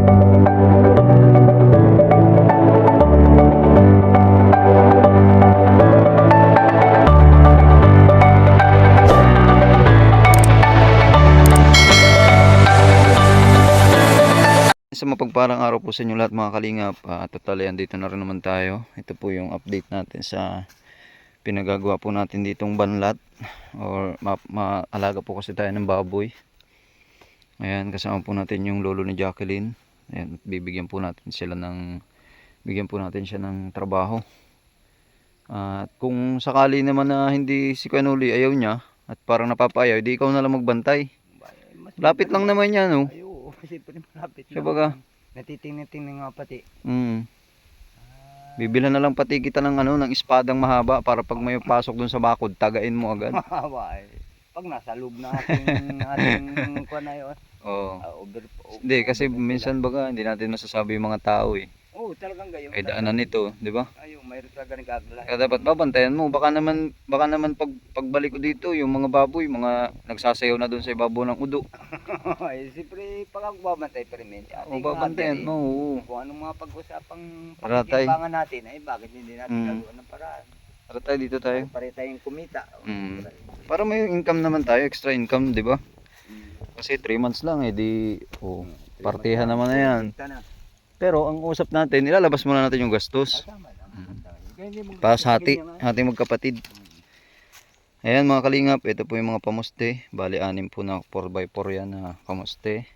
Sa mapagparang araw po sa inyo lahat mga kalingap, uh, total yan dito na rin naman tayo. Ito po yung update natin sa pinagagawa po natin ditong banlat or ma- maalaga po kasi tayo ng baboy. Ayan, kasama po natin yung lolo ni Jacqueline. Ayan, at bibigyan po natin sila ng bigyan po natin siya ng trabaho. At kung sakali naman na hindi si Kanuli ayaw niya at parang napapayaw, di ikaw na lang magbantay. Lapit lang naman yan, no? Ay, oo, siyempre malapit Siya baga. Natitingnan-tingnan nga pati. Mm. Bibilhan na lang pati kita ng ano, ng espadang mahaba para pag may pasok dun sa bakod, tagain mo agad. Mahaba eh. Pag nasa loob na ating, ating kuha na yun. Oo. ah, over, over, Hindi, kasi minsan baga, hindi natin masasabi yung mga tao eh. Oo, talagang gayon. Ay daanan nito, di ba? Ayun, mayroon talaga nagagala. Kaya dapat babantayan mo. Baka naman, baka naman pag, pagbalik ko dito, yung mga baboy, mga nagsasayaw na dun sa ibabaw ng udo. Ay, siyempre, pag babantay pa rin, O babantayan mo, oo. Kung anong mga pag-usapang Ratay. pagkikibangan natin, ay bakit hindi natin Mm. gagawa ng paraan? Tara tayo dito tayo. Pare tayong kumita. Mm. Para may income naman tayo, extra income, di ba? Kasi 3 months lang eh, di, oh, partihan naman na yan. Pero ang usap natin, ilalabas muna natin yung gastos. Ah. Mm. Para sa hati, hati magkapatid. Ayan mga kalingap, ito po yung mga pamuste. Bali, anim po na 4x4 yan na pamuste.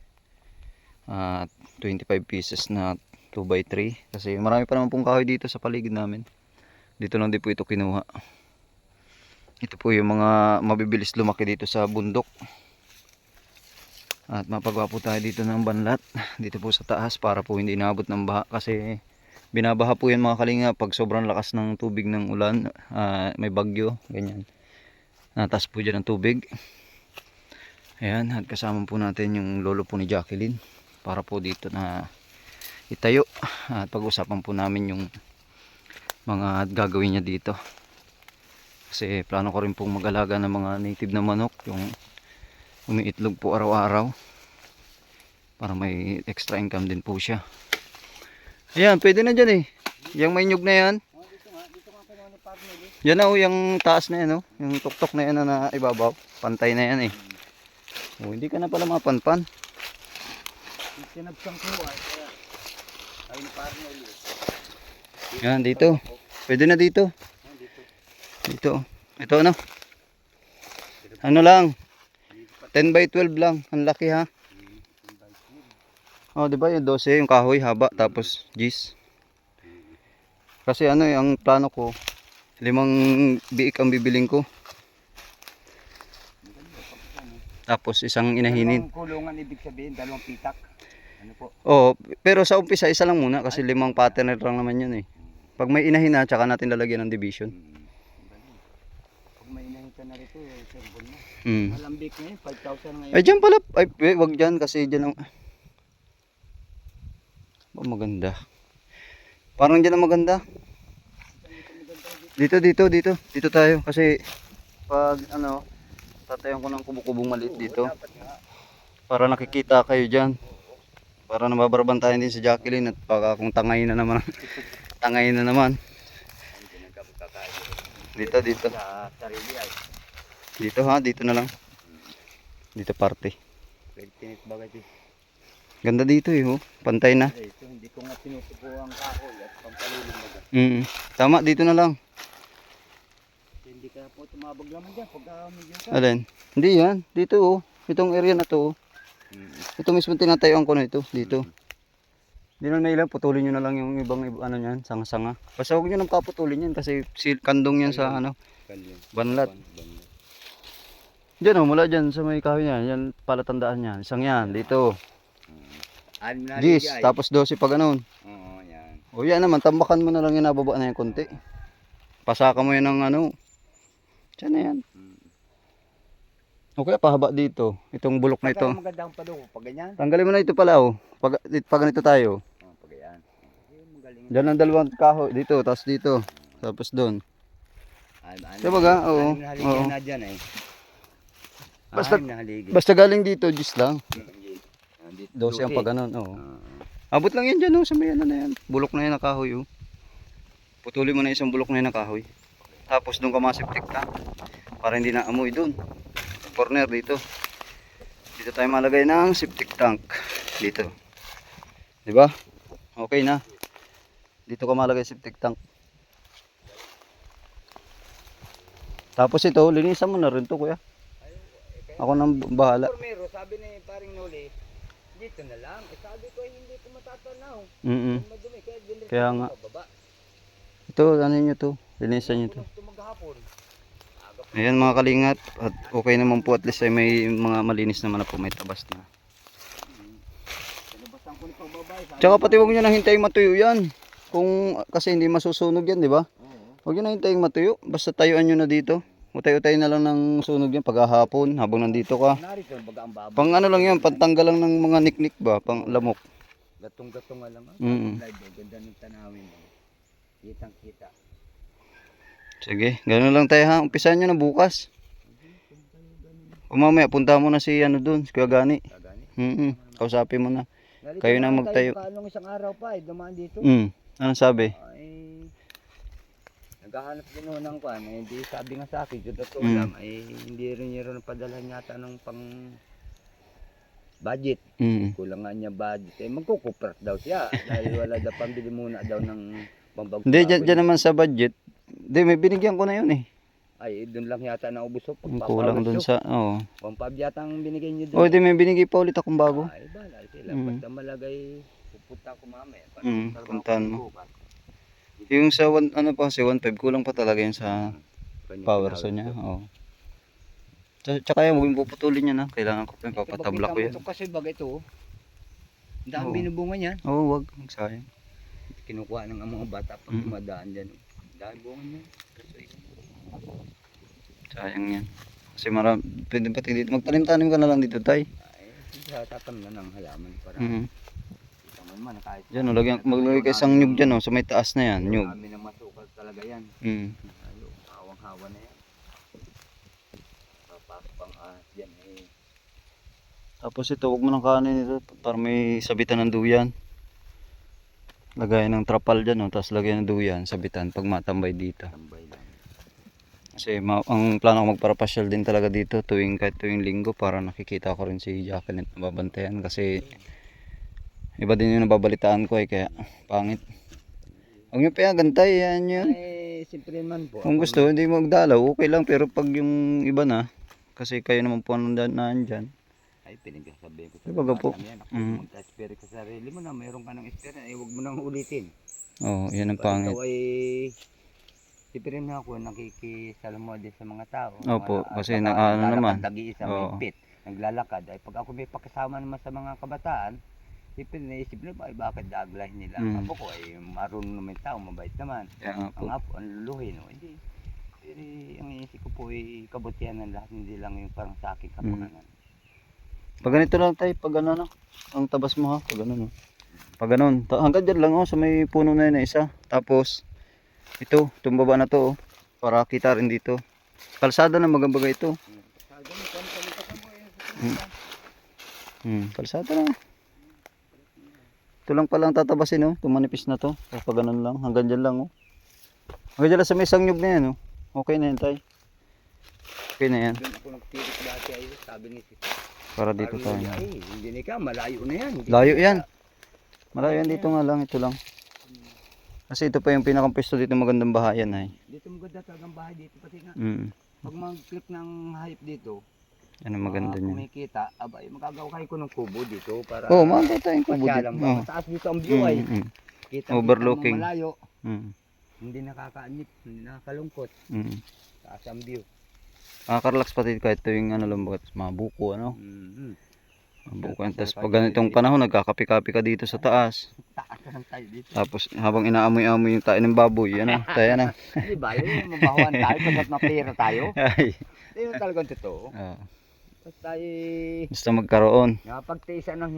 At 25 pieces na 2x3. Kasi marami pa naman pong kahoy dito sa paligid namin. Dito lang din po ito kinuha. Ito po yung mga mabibilis lumaki dito sa bundok. At mapagawa po tayo dito ng banlat. Dito po sa taas para po hindi inaabot ng baha. Kasi binabaha po yan mga kalinga pag sobrang lakas ng tubig ng ulan. ah, may bagyo. Ganyan. Natas po dyan ng tubig. Ayan. At kasama po natin yung lolo po ni Jacqueline. Para po dito na itayo. At pag-usapan po namin yung mga gagawin niya dito. Kasi plano ko rin pong mag-alaga ng mga native na manok. Yung umiitlog po araw-araw. Para may extra income din po siya. Ayan pwede na dyan eh. Yung may nyug na yan. Yan na oh yung taas na yan oh. Yung tuktok na yan na, ibabaw pantay na yan eh. Oh, hindi ka na pala mapanpan. Sinabsang ko ay. Ay partner. yan dito. Pwede na dito. dito. Ito ano? Ano lang 10 by 12 lang ang laki ha Oh, di ba yung 12 yung kahoy haba tapos gis. Kasi ano eh, ang plano ko limang biik ang bibiling ko. Tapos isang inahinin. Dalawang kulungan ibig sabihin, dalawang pitak. Ano po? Oh, pero sa umpisa isa lang muna kasi limang partner lang naman yun eh. Pag may inahin na, tsaka natin lalagyan ng division. May inahita na rito, eh, sembol na. Mm. Malambik ngayon, 5,000 ngayon. Ay, dyan pala. Ay, eh, wag dyan kasi dyan ang... Oh, maganda. Parang dyan ang maganda. Dito, dito, dito. Dito tayo. Kasi pag ano, tatayan ko ng kubo-kubong maliit dito. Para nakikita kayo dyan. Para nababarbantayan din si Jacqueline at baka kung tangay na naman. tangay na naman. Dito, dito. Sa sarili ay. Dito ha, dito na lang. Dito parte. Pwede tinit bagay ito. Ganda dito eh, oh. Pantay na. Eh, ito, hindi ko nga tinutubo ang kahoy at pampalulong baga. Mm. Tama, dito na lang. Hindi ka po tumabag naman dyan pagka medyo ka. Alin? Hindi yan. Dito oh. Itong area na to oh. Ito mismo tinatayuan ko na ito. Dito. Hindi na nailang. Putulin nyo na lang yung ibang iba- ano yan. Sanga-sanga. Basta huwag nyo nang kaputulin yan. Kasi kandong yan sa ano. Kalyo. Banlat. Banlat. Diyan oh. Mula dyan sa may kahoy yan. Yan palatandaan yan. Isang yan. Dito. Na Gis. Tapos 12 pa ganun. Oo, yan. O yan naman. Tambakan mo na lang yan. Nababa na yung konti. Pasaka mo yan ng ano. Diyan na yan. Mm. O kaya pahaba dito. Itong bulok na ito. Pagka magandang paluko, pag ganyan. Tanggalin mo na ito pala oh. Pag, pag ganito tayo. Oh, pag ganyan. Diyan ang dalawang kahoy. Dito, tapos dito. Tapos doon. Ay, ano, Diba ga? Oo, oo. na dyan eh. Basta-. Basta galing dito, Diyos lang. Ah, dito, 12 ang luki. pag ganun. Oo. Ah, Abot lang yan dyan oh, sa may ano na yan. Bulok na yan na kahoy oh. Putulin mo na isang bulok na yan na kahoy. Tapos doon ka masiptik ka. Para hindi na amoy doon. Corner dito. Dito tayo malagay ng septic tank. Dito. Di ba? Okay na. Dito ka malagay septic tank. Tapos ito, linisan mo na rin to kuya. Ako nang bahala. Formero, sabi ni paring Noli, dito na lang. Eh, sabi ko, hindi ko matatanaw. Mm Madumi, kaya Kaya nga. Ito, ano nyo to? Linisan nyo to. Maghapon. Ayan mga kalingat. At okay naman po at least ay may mga malinis naman na po. May tabas na. Tsaka pati huwag nyo nang hintayin matuyo yan. Kung kasi hindi masusunog yan, di ba? Huwag nyo nang hintayin matuyo. Basta tayuan nyo na dito. Utay-utay na lang ng sunog yan paghahapon habang nandito ka. Pang ano lang yan, pantanggal lang ng mga niknik ba? Pang lamok. Gatong-gatong nga lang. ah. Mm. Oh, ganda ng tanawin. oh. Kitang kita. Sige, gano'n lang tayo ha. Umpisahan nyo na bukas. Mamaya, punta mo na si ano dun, si Kuya Gani. Kagani. Mm Kausapin mo na. Kayo na magtayo. tayo Kanong isang araw pa, eh, dumaan dito. Mm. Anong sabi? Ay, naghahanap din ho ng kwan. Eh, di sabi nga sa akin, yung totoo Mm. lang, ay hindi rin niya rin padalhan yata ng pang budget. Mm. Kulang nga niya budget. Eh, magkukuprat daw siya. dahil wala daw pambili muna daw ng pambagong Hindi, dyan, dyan naman sa budget. Hindi, may binigyan ko na yun eh. Ay, doon lang yata naubos ho. Ang kulang dun sa, oo. Pampab yata ang binigay niyo doon. Oh, di may binigay pa ulit akong bago. Ay, bala sila. Mm. Basta malagay, pupunta ko mamaya. Para Mm, para puntahan mo. bukas. Yung sa, one, ano pa, si 1.5, kulang pa talaga yun sa Kanya power tinawag so niya. Oo. Tsaka tsaka yan, huwag yung puputulin yan ha. Kailangan ko pa yung papatabla ko yan. Ito kasi baga ito. Ang dami binubunga niyan. Oo, wag. Sayang. Kinukuha ng mga bata pag Mm. dumadaan dyan. Ang Dami bunga niyan. Sayang yan. Kasi marami, pwede pati dito. Magtanim-tanim ka na lang dito, tay. Ay, tatam na ng halaman para Mhm. kita man kahit Diyan, oh, lagyan, maglagay ka isang nyug dyan, oh, sa may taas na yan, nyug. Marami na masukal talaga yan. Mm. Lalo, hawang-hawa na yan. Papasok pang ahas yan eh. Tapos ito, huwag mo nang kanin ito para may sabitan ng duyan. Lagay ng trapal dyan, oh, tapos lagay ng duyan, sabitan pag matambay dito. Tambay lang. Kasi ma- ang plano ko magparapasyal din talaga dito tuwing kahit tuwing linggo para nakikita ko rin si Jacqueline na babantayan kasi iba din yung nababalitaan ko eh kaya pangit. Huwag nyo payagan tayo, yan yun. Ay, siyempre man po. Kung gusto, hindi magdalaw, okay lang. Pero pag yung iba na, kasi kayo naman po nandyan na andyan. Ay, pinagsasabihin ko Di ba, gapo? Yan, ako, Mm. magka-espere ka sa sarili mo na mayroon ka ng espere, ay huwag mo nang ulitin. Oo, oh, yan ang pangit. ikaw ay siyempre na ako nakikisalamuha din sa mga tao. Opo, Mga- kasi na- ano naman. Nag-iisa, may pit, naglalakad. Ay pag ako may pakisama naman sa mga kabataan, siyempre naisip na ba, ay bakit daglahin nila? Mm. Ako ko ay marunong naman tao, mabait naman. Po. Ang apo, ang luluhin, no? hindi. Pero ang iisip ko po ay kabutihan ng lahat, hindi lang yung parang sa akin kapakanan. Pag ganito lang tayo, pag ano no, ang tabas mo ha, pag ano no. Pag ganun, hanggang dyan lang oh, sa may puno na yun na isa. Tapos, ito, itong baba na to oh, para kita rin dito. Kalsada na magambaga ito. Sa ganun, kung kalita ka mo, eh, Mm. Hmm, kalsada na. Ito lang palang tatabasin oh, itong manipis na to. Tapos pag ganun lang, hanggang dyan lang oh. Hanggang dyan lang sa may sangyog na yan oh. Okay na yan tay. Okay na yan. Doon ako nagtirik dati ay sabi ni si Para dito tayo. Ay, hindi ka, malayo na yan. Hindi Layo yan. Malayo yan dito nga lang, ito lang. Kasi ito pa yung pinakang pwesto dito magandang bahayan ay. Dito maganda talagang bahay dito. Pati nga, Mm. pag mag-click ng hayop dito, Ano maganda niyan. kumikita, abay, magagawa kayo ko ng kubo dito para Oh, maganda tayong kubo dito. ba? Oh. Mataas dito ang view Mm, ay. mm, Kita Overlooking. Malayo. mm, Hindi nakakaanip, hindi nakakalungkot. mm. Taas ang view. Nakaka-relax pati kahit tuwing ano lang bagat mabuko ano. Mm-hmm. Mabuko. Tapos pag ganitong panahon nagkakapi-kapi ka dito sa taas. Taas na lang tayo dito. Tapos habang inaamoy-amoy yung tayo ng baboy, ano, tayo na. Di ba? Yun, mabahuan tayo. Pagkat mapira tayo. Ay. Hindi yun talagang totoo. Oh, Basta tayo basta magkaroon. napagtiisan ng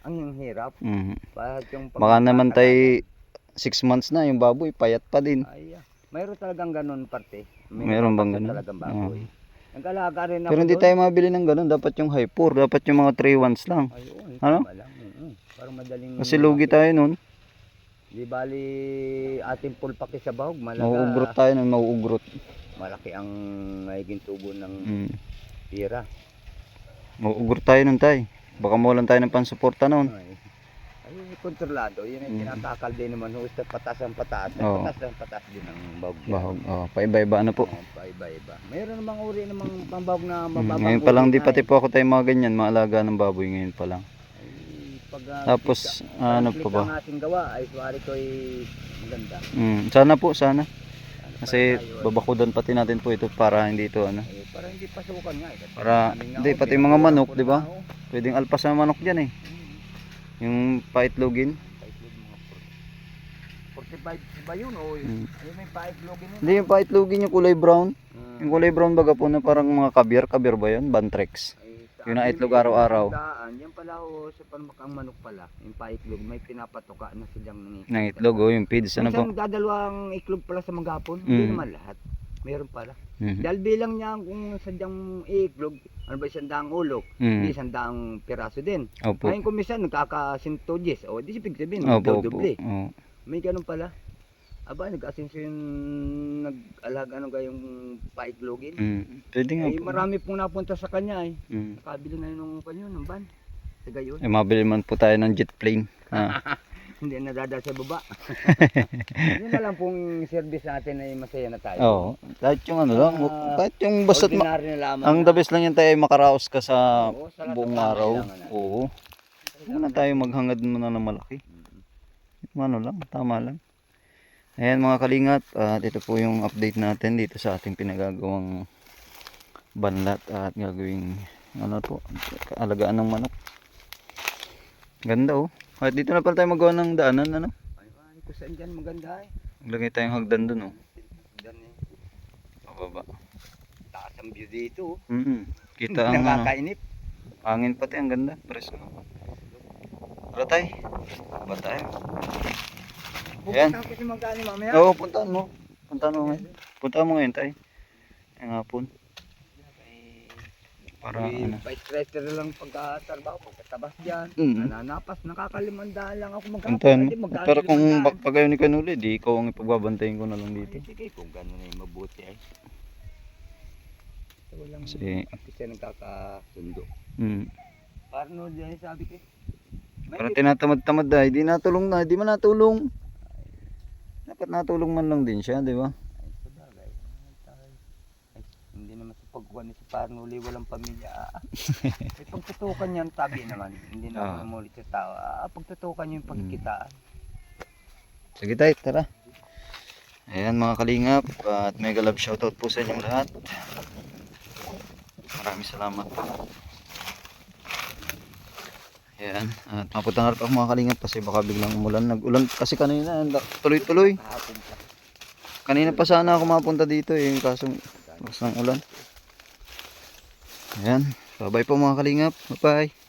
ang hirap. Mm. Bakit yung Baka naman tayo 6 months na yung baboy, payat pa din. Ay, ah. mayroon talagang ganun parte. Mayroon bang napapasok ganun? Talagang baboy. Nag-alaga rin ako Pero hindi doon. tayo mabili ng ganun. Dapat yung high 4. Dapat yung mga 3 ones lang. Ayun, Ano? lang. Mm-mm. Parang madaling... Kasi lugi tayo nun. Di bali ating pulpaki sa bahog, malaga. Mauugrot tayo nun, mauugrot. Malaki ang naging tubo ng Mm. tira. Mauugrot tayo nun tay. Baka mawalan tayo ng pansuporta nun. Ay, ay kontrolado. Yun ang Mm. tinatakal din naman. Huwag sa patas ang patas. Oo. Patas ang patas din ang bahog. yan. Bahog. Oh, paiba-iba ano po. Oo, paiba-iba. Mayroon namang uri namang pambahog na Mm, mababang ngayon pa lang di na pati po ako tayo mga ganyan, maalaga ng baboy ngayon pa lang. Ay, pag, ah, Tapos kita- ano conflict pa ba? ang ating gawa ay suwari ko ay maganda. Mm, sana po, sana. Ano pa Kasi tayo, ay- babakudan pati natin po ito para hindi ito ano. eh, para hindi pasukan nga. eh. Kasi Para- maraming hindi, ako, pati yung mga manok, di ba? na ako. Pwedeng alpas na manok dyan eh. Mm. Yung paitlogin. Paitlog mga 45 ba yun o Mm. yun may paitlogin yun? Hindi yung paitlogin yung kulay brown. Ah, Yung kulay brown baga po na parang mga kabir. Kabir ba yun? Bantrex. ay, yun ang itlog araw-araw. Yan pala o sa panumakang manok pala, yung paitlog, may pinapatoka na silang ng Ng itlog o yung feeds. Ano po? Dadalawang itlog pala sa maghapon, hindi Mm. naman lahat. Meron pala. Mhm. Dahil bilang niya kung sadyang iiklog, ano ba isang daang ulok, Mm. isang daang piraso din. Opo. Ngayon kung minsan nagkakasintojes, o di sipig sabihin, Opo, doble. May ganun pala. Aba, nag-asinso yung nag-alaga ano yung paiklogin. Mm. Pwede nga Ay, po. marami pong napunta sa kanya eh. Mm. Nakabili na nung kanyo ng van. Sa gayon. Eh, mabili man po tayo ng jet plane. Ah. Hindi nadada sa baba. Yun na lang pong service natin ay masaya na tayo. Oo. Kahit yung ano lang. Ah, kahit yung basta't ma- ang the best lang yan tayo ay makaraos ka sa Oo, sa lahat buong ng araw. kailangan natin. Oo. Huwag na tayo maghangad muna ng malaki. Ano lang, tama lang. Ayan mga kalingat, at ito po yung update natin dito sa ating pinagagawang banlat at gagawing ano po, alagaan ng manok. Ganda oh. At dito na pala tayo magawa ng daanan ano. Ay, ay, kung saan dyan maganda eh. Maglagay tayong hagdan dun oh. Dyan eh. Pababa. Taas ang view dito. oh. Mm Kita ang ano, Nakakainip. hangin pati, ang ganda. Presko. Wala tayo. Wala tayo. Ayan. Pupunta ko mamaya. Oo, puntaan mo. Puntaan mo ngayon. Puntaan mo ngayon tayo. Ang hapon. Para ano. Pa-stretcher lang pagkatrabaho, pagkatabas dyan. Mm. Nananapas, nakakalimandaan lang ako. Pwede magkano Pero kung limandaan? bak pag ni Kanuli, di ikaw ang ipagbabantayin ko na lang dito. Ay, sige, kung gano'n ay mabuti ay. Ito lang Kasi- kasi nagkakasundo. Mm. Parang no, dyan sabi ko. eh. Para tinatamad-tamad dahil di natulong na, di man natulong. Dapat natulong man lang din siya, di ba? Ay, sabagay. Ay, tayo. Ay, hindi naman sa pagkuha ni si Parnuli, walang pamilya. Ah, Ay, pagtutukan niyan, tabi naman. Hindi Ah. naman umulit sa tao. Ah, pagtutukan niyo yung pagkikitaan. Sige tayo, tara. Ayan mga kalingap at mega love shoutout po sa inyong lahat. Maraming salamat po. Ayan, at mapunta na ako mga kalingap kasi baka biglang umulan. Nag-ulan kasi kanina, ang tuloy-tuloy. Kanina pa sana ako mapunta dito eh, kaso lakas ng ulan. Ayan, bye-bye po mga kalingap. Bye-bye.